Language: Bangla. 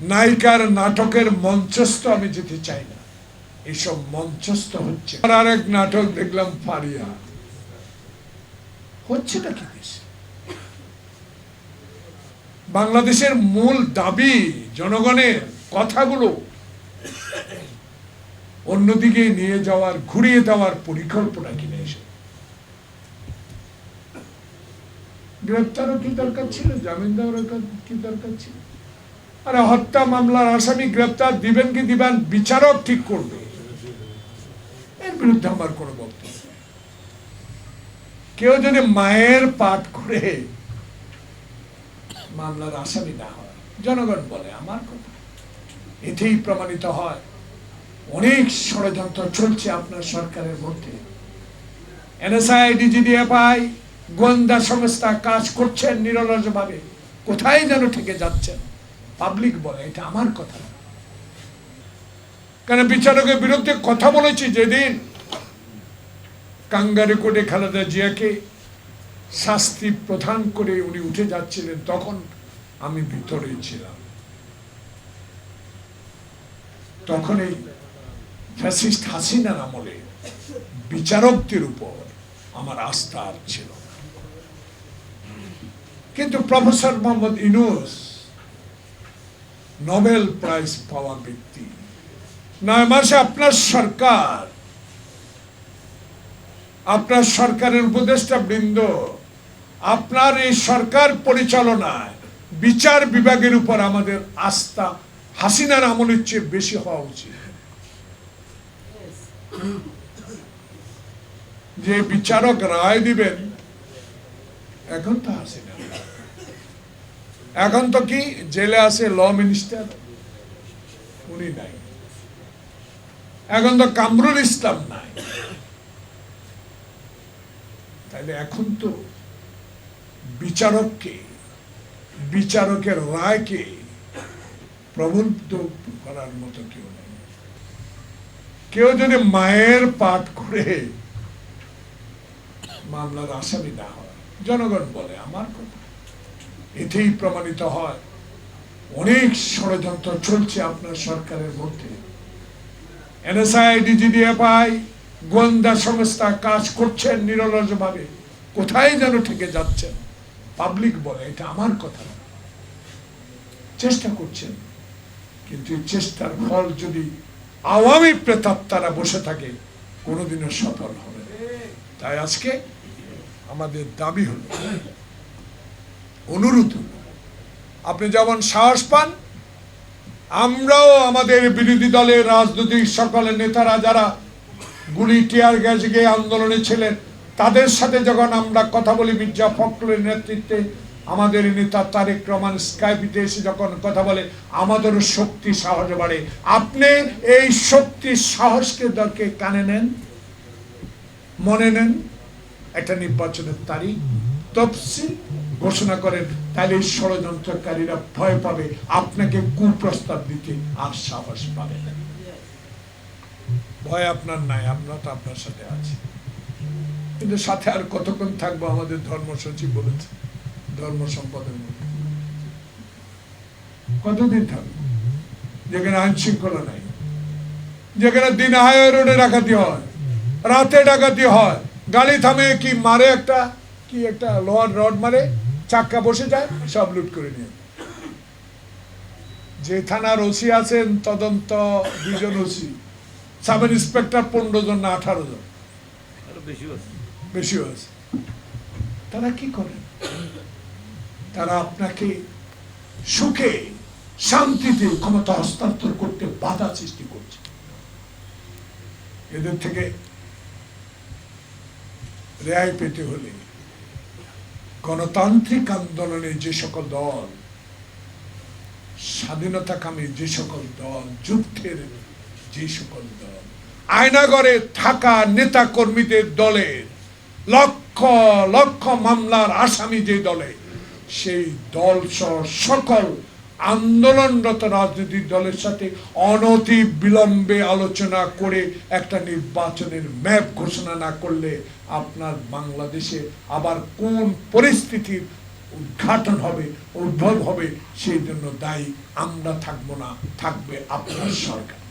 নায়িকার নাটকের মঞ্চস্থ আমি যেতে চাই না। এসব মঞ্চস্থ হচ্ছে। আর আরেক নাটক দেখলাম ফারিয়া হচ্ছেটা কি দেশে? বাংলাদেশের মূল দাবি জনগণের কথাগুলো অন্যদিকে নিয়ে যাওয়ার, ঘুরিয়ে দেওয়ার পরিকল্পনা কিনে এসে। গ্রেপ্তারও কি দরকার ছিল? জামিন দেওয়ার কি দরকার ছিল? আরে হত্যা মামলার আসামি গ্রেপ্তার দিবেন কি দিবেন, বিচারক ঠিক করবে। এর বিরুদ্ধে আমার কোনো বক্তব্য কেউ যদি মায়ের পাঠ করে মামলার আসামি না হয়, জনগণ বলে আমার কথা। এতেই প্রমাণিত হয়, অনেক ষড়যন্ত্র চলছে আপনার সরকারের মধ্যে। এনএসআই, ডিজিডিএফআই, গোয়েন্দা সংস্থা কাজ করছেন নিরলসভাবে। কোথায় যেন থেকে যাচ্ছেন? পাবলিক বলে, এটা আমার কথা না। কারণ বিচারকের বিরুদ্ধে কথা বলেছি যেদিন? কাঙ্গারি কোটে খালেদা জিয়াকে শাস্তি প্রদান করে উনি উঠে যাচ্ছিলেন, তখন আমি ভিতরে ছিলাম। তখন এই ফ্যাসিস্ট হাসিনার আমলে বিচারকদের উপর আমার আস্থা আর ছিল কিন্তু professor Mohammad Yunus Nobel prize পাওয়া ব্যক্তি। নয় মাসে আপনার সরকার, আপনার সরকারের উপদেষ্টা বৃন্দ, আপনার এই সরকার পরিচালনায় বিচার বিভাগের উপর আমাদের আস্থা হাসিনার আমলের চেয়ে বেশি হওয়া উচিত। যে বিচারক রায় দিবেন, এখন তো হাসিনা। এখন তো কি? জেলে আছে ল মিনিস্টার উনি নাই। এখন তো কামরুল ইসলাম নাই। তাহলে এখন তো বিচারককে, বিচারকের রায়কে প্রবুদ্ধ করার মতো কেউ নেই। কেউ যদি মায়ের পাঠ করে মামলার আসামি না হয়, জনগণ বলে আমার কথা। এতেই প্রমাণিত হয়। অনেক ষড়যন্ত্র চলছে আপনার সরকারের মধ্যে। এনএসআই, ডিজিডিএফআই, গোয়েন্দা সংস্থা কাজ করছেন নিরলসভাবে। কোথায় যেন থেকে যাচ্ছেন। পাবলিক বলে, এটা আমার কথা চেষ্টা করছেন। কিন্তু চেষ্টার ফল যদি আওয়ামী প্রেতাপ তারা বসে থাকে, কোনোদিনও সফল হবে তাই আজকে আমাদের দাবি হল অনুরোধ, আপনি যেমন সাহস পান, আমরাও আমাদের বিরোধী দলের রাজনৈতিক সকলের নেতারা যারা গুলি, টিয়ার গ্যাস গিয়ে আন্দোলনে ছিলেন, তাদের সাথে যখন আমরা কথা বলি মির্জা ফখরুলের নেতৃত্বে, আমাদের নেতা তারেক রহমান স্কাইপিতে এসে যখন কথা বলে, আমাদেরও শক্তি, সাহস বাড়ে। আপনি এই শক্তি, সাহসকে দরকে কানে নেন, মনে নেন একটা নির্বাচনের তারিখ, তফসিল ঘোষণা করেন, তাহলে ষড়যন্ত্রকারীরা ভয় পাবে, আপনাকে কুপ্রস্তাব দিতে আর সাহস পাবে ভয় আপনার নাই তো আপনার সাথে আছি। কিন্তু সাথে আর কতক্ষণ থাকব আমাদের ধর্ম সচিব বলেছে, ধর্ম সম্পদের কতদিন থাকব? যেখানে আইন শৃঙ্খলা নাই, যেখানে দিন হায় রোডে ডাকাতি হয়, রাতে ডাকাতি হয়, গাড়ি থামে কি মারে একটা, কি একটা লোহার রড মারে চাক্কা বসে যায় সব লুট করে নিয়ে যে থানার ওসি আছেন তদন্ত দুজন ওসি। সাব ইন্সপেক্টর পনেরো জন না আঠারো জন। বেশি আছে। তারা কি করেন? তারা আপনাকে সুখে শান্তিতে ক্ষমতা হস্তান্তর করতে বাধা সৃষ্টি করছে। এদের থেকে রেহাই পেতে হলে গণতান্ত্রিক আন্দোলনে যে সকল দল, স্বাধীনতাকামী যে সকল দল, যুদ্ধের যে সকল দল, আয়নাগরে থাকা নেতা কর্মীদের দলের লক্ষ লক্ষ মামলার আসামি যে দলে, সেই দল সকল আন্দোলনরত রাজনৈতিক দলের সাথে অনতি বিলম্বে আলোচনা করে একটা নির্বাচনের ম্যাপ ঘোষণা না করলে আপনার বাংলাদেশে আবার কোন পরিস্থিতির উদ্ঘাটন হবে, উদ্ভব হবে, সেই জন্য দায়ী আমরা থাকব না, থাকবে আপনার সরকার।